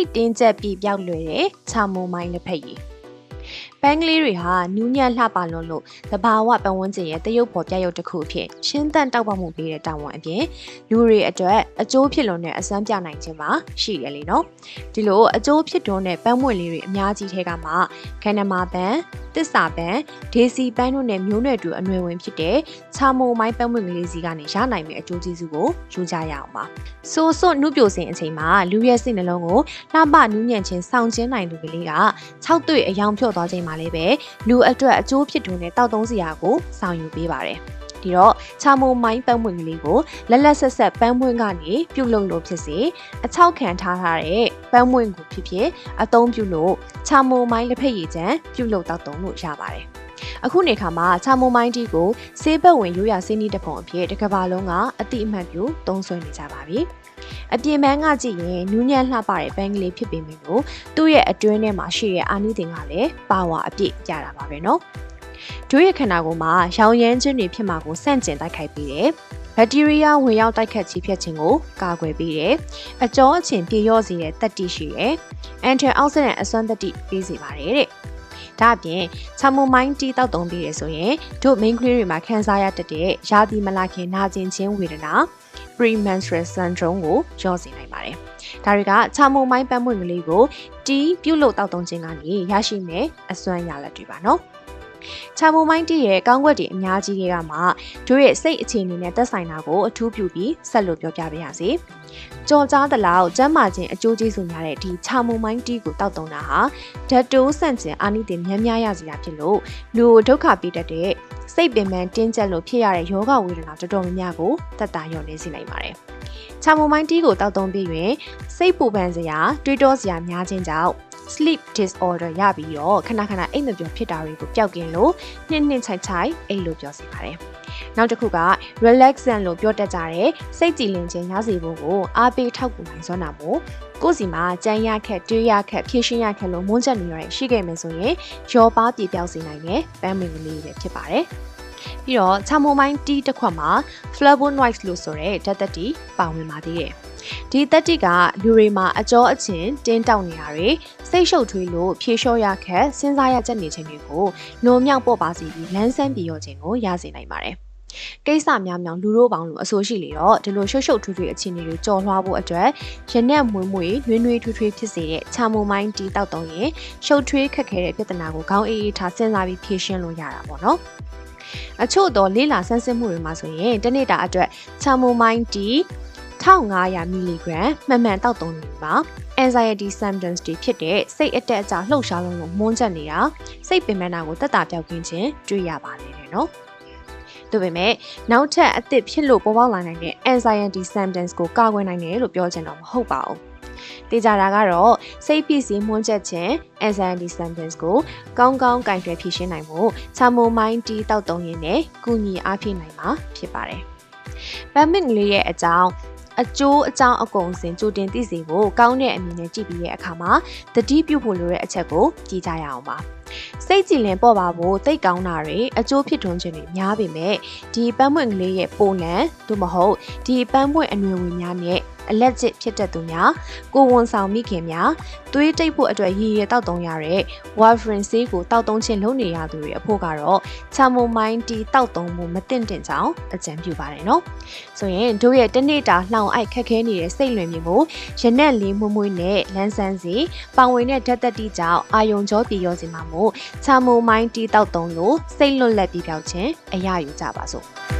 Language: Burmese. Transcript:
တ်တင်းကျပ်ပြီးပြောက်လွယ်တဲ့ချာမိုမိုင်းလက်ဖက်ရည် ပန်းကလေးတွေဟာနူးညံ့လှပလွန်းလို့သဘာဝပတ်ဝန်းကျင်ရဲ့တရုပ်ဖော်ပြရုပ်တစ်ခုအဖြစ်ရှင်းသန့်တောက်ပမှုပေးတဲ့တာဝန်အပြင်လူတွေအတွက်အကျိုးဖြစ်လွန်တဲ့အစမ်းပြနိုင်ခြင်းမှာရှိတယ်လေနော်ဒီလိုအကျိုးဖြစ်တွန်းတဲ့ပန်းမွင့်လေးတွေအများကြီးထဲကမှခန္ဓမာပန်းတစ္ဆာပန်းဒေစီပန်းတို့နဲ့မျိုးနွယ်တူအနွယ်ဝင်ဖြစ်တဲ့ချာမိုမိုင်းပန်းမွင့်ကလေးစီကနေရနိုင်မယ့်အကျိုးကျေးဇူးကိုယူကြရအောင်ပါဆိုးစွတ်နှုတ်ပြိုစင်အချိန်မှာလူရဲ့စိတ်နှလုံးကိုလှပနူးညံ့ခြင်းဆောင်ကျင်းနိုင်သူကလေးက6တွေ့အယောင်ဖြော့သွားချိန်မှာလည်းပဲလူအတွက်အကျိုးဖြစ်တွန်းတဲ့တောက်သုံးစရာကိုဆောင်ယူပေးပါတယ်ဒီတော့ချာမိုမိုင်းပန်းမွင့်ကလေးကိုလက်လက်ဆက်ဆက်ပန်းမွင့်ကနေပြုတ်လုံလို့ဖြစ်စေအချောက်ခံထားထားတဲ့ပန်းမွင့်ကိုဖြစ်ဖြစ်အသုံးပြုလို့ချာမိုမိုင်းလက်ဖက်ရည်ချမ်းပြုတ်လုံတောက်သုံးလို့ရပါတယ် အခုနေခါမှာချာမိုမိုင်းတီကိုဆေးဘက်ဝင်ရိုးရာဆေးနီးတစ်ပုံအဖြစ်တစ်ကမ္ဘာလုံးကအတိအမှတ်ပြုသုံးစွဲနေကြပါပြီ။အပြင်ပန်းကကြည့်ရင်နူးညံ့လှပတဲ့ပန်းကလေးဖြစ်ပေမဲ့လို့သူ့ရဲ့အတွင်းထဲမှာရှိတဲ့အာနိသင်ကလည်းပါဝါအပြည့်ကြတာပါပဲနော်။ဒို့ရဲ့ခန္ဓာကိုယ်မှာရောင်ရမ်းခြင်းတွေဖြစ်မှာကိုစန့်ကျင်တိုက်ခိုက်ပေးတယ်။ဘက်တီးရီးယားဝင်ရောက်တိုက်ခတ်ချီဖြတ်ခြင်းကိုကာကွယ်ပေးတယ်။အကျောအချင်ပြေလျော့စေတဲ့တက်တိရှိတယ်။ antioxidant အစွမ်းတက်တိပေးစေပါတယ်တဲ့။ ဒါအပြင်ချာမိုမိုင်းတီတောက်တုံးပြီးရဆိုရင်တို့ main ကလေးတွေမှာခံစားရတတ်တဲ့ရာသီမလာခင်နာကျင်ခြင်းဝေဒနာ premenstrual syndrome ကိုလျော့စေနိုင်ပါတယ်။ဒါတွေကချာမိုမိုင်းပန်းပွင့်ကလေးကိုတီးပြုတ်လို့တောက်တုံးခြင်းကနေရရှိမယ့်အစွမ်းရလဒ်တွေပါနော်။ ချာမိုမိုင်းတီရဲ့ကောင်းကွက်တွေအများကြီးတွေကမှတို့ရဲ့စိတ်အခြေအနေနဲ့သက်ဆိုင်တာကိုအထူးပြုပြီးဆက်လို့ပြောပြပေးရစီ။ကြော်ကြားသလောက်ကျမ်းမာခြင်းအကျိုးကျေးဇူးများတဲ့ဒီချာမိုမိုင်းတီကိုတောက်တုံတာဟာဓာတ်တိုးဆန့်ကျင်အာနိသင်များများရစေတာဖြစ်လို့လူကိုဒုက္ခပေးတတ်တဲ့စိတ်ပင်ပန်းတင်းကျပ်လို့ဖြစ်ရတဲ့ယောဂဝေဒနာတော်တော်များများကိုတက်တာလျော့နေစေနိုင်ပါတယ်။ချာမိုမိုင်းတီကိုတောက်သုံးပြီးရင်စိတ်ပူပန်စရာတွေးတောစရာများခြင်းကြောင့် sleep disorder ရပြီးတော့ခဏခဏအိမ်မပြောဖြစ်တာတွေကိုပျောက်ကင်းလို့နှင်းနှင်းချိုက်ချိုက်အိမ်လို့ပြောစီပါတယ်။နောက်တစ်ခုက relaxant လို့ပြောတတ်ကြတဲ့စိတ်ကြည်လင်ခြင်းရစေဖို့ကိုအားပေးထောက်ကူနိုင်စွမ်းတာမို့ကိုယ်စီမှာကြမ်းရခက်တွေးရခက်ဖြည့်ရှင်းရခက်လို့မွန်းချက်နေရတဲ့ရှိခဲ့မယ်ဆိုရင်ရောပါပြေပြောက်စေနိုင်တဲ့ပန်းမင်ကလေးတွေဖြစ်ပါတယ်။ပြီးတော့ချာမိုမိုင်းတီးတစ်ခွက်မှာ flavonoids လို့ဆိုတဲ့ဓာတ်သက်တီပါဝင်ပါသေးတယ်။ ဒီသက်တိကလူတွေမှာအကြောအချင်တင်းတောက်နေတာတွေစိတ်ရှုပ်ထွေးလို့ဖြေလျှော့ရခက်စဉ်းစားရချက်နေခြင်းတွေကိုလွန်မြောက်ပေါ်ပါစေပြီးလန်းဆန်းပြေရောခြင်းကိုရစေနိုင်ပါတယ်။ကိစ္စများများလူတို့ပေါင်းလို့အဆိုရှိလေတော့ဒီလိုရှုပ်ရှုပ်ထွေးထွေးအခြေအနေတွေကြော်လွှားဖို့အတွက်ရနက်မွေးမွေးနှွေးနှွေးထွေးထွေးဖြစ်စေတဲ့ချာမိုမိုင်းတီတောက်တုံးရင်ရှုပ်ထွေးခက်ခဲတဲ့ပြဿနာကိုခေါင်းအေးအေးထားစဉ်းစားပြီးဖြေရှင်းလို့ရတာပေါ့နော်။အချို့တော့လေးလာဆန်းစစ်မှုတွေမှာဆိုရင်တနေ့တာအတွက်ချာမိုမိုင်းတီ 1500 mg မှန်မှန်တောက်သုံးနေပါ anxiety symptoms တွေဖြစ်တဲ့စိတ်အတက်အကျလှုပ်ရှားလုံးကိုမွန်းချက်နေတာစိတ်ပင်ပန်းတာကိုတက်တာပြောက်ကင်းခြင်းတွေ့ရပါလေတယ်နော်ဒါပေမဲ့နောက်ထပ်အသစ်ဖြစ်လို့ပေါ်ပေါက်လာနိုင်တဲ့ anxiety symptoms ကိုကာကွယ်နိုင်တယ်လို့ပြောချင်တော့မဟုတ်ပါဘူးတေးကြတာကတော့စိတ်ဖြစ်စီမွန်းချက်ခြင်း anxiety symptoms ကိုကောင်းကောင်းကင်တွယ်ဖြေရှင်းနိုင်ဖို့ချာမိုမိုင်းတီတောက်သုံးရင်းနဲ့ကုညီအားဖြည့်နိုင်မှာဖြစ်ပါတယ်။ဗမ်မင်လေးရဲ့အကြောင်း အကျိုးအကြောင်းအကုန်စင်ကြိုတင်သိစေဖို့ကောင်းတဲ့အမြင်နဲ့ကြည့်ပြီးတဲ့အခါမှာတတိပြုဖို့လိုတဲ့အချက်ကိုကြည့်ကြရအောင်ပါစိတ်ကြည်လင်ပေါ့ပါဖို့တိတ်ကောင်းတာတွေအကျိုးဖြစ်ထွန်းခြင်းတွေများပေမဲ့ဒီပန်းပွင့်ကလေးရဲ့ပုံလန်သို့မဟုတ်ဒီပန်းပွင့်အနွယ်ဝင်များနဲ့ အလက်ကျစ်ဖြစ်တတ်သူများကိုဝန်ဆောင်မိခင်များသွေးတိတ်ဖို့အတွက်ရည်ရည်တောက်သုံးရတဲ့ warfarin ဆေးကိုတောက်သုံးခြင်းလုပ်နေရသူတွေအဖို့ကတော့ချာမိုမိုင်းတီတောက်သုံးမှုမတင်တင်ကြောင်းအကြံပြုပါတယ်နော်ဆိုရင်တို့ရဲ့တနေ့တာလှောင်အိုက်ခက်ခဲနေတဲ့စိတ်လွင်မျိုးကိုရနက်လေးမွမွေးနဲ့လန်းဆန်းစီပောင်ဝင်တဲ့ဓာတ်သက်တိကြောင့်အာယုံကြောပြေရောစီမှာမို့ချာမိုမိုင်းတီတောက်သုံးလို့စိတ်လွတ်လပ်ပြီးပြောက်ခြင်းအရယူကြပါစို့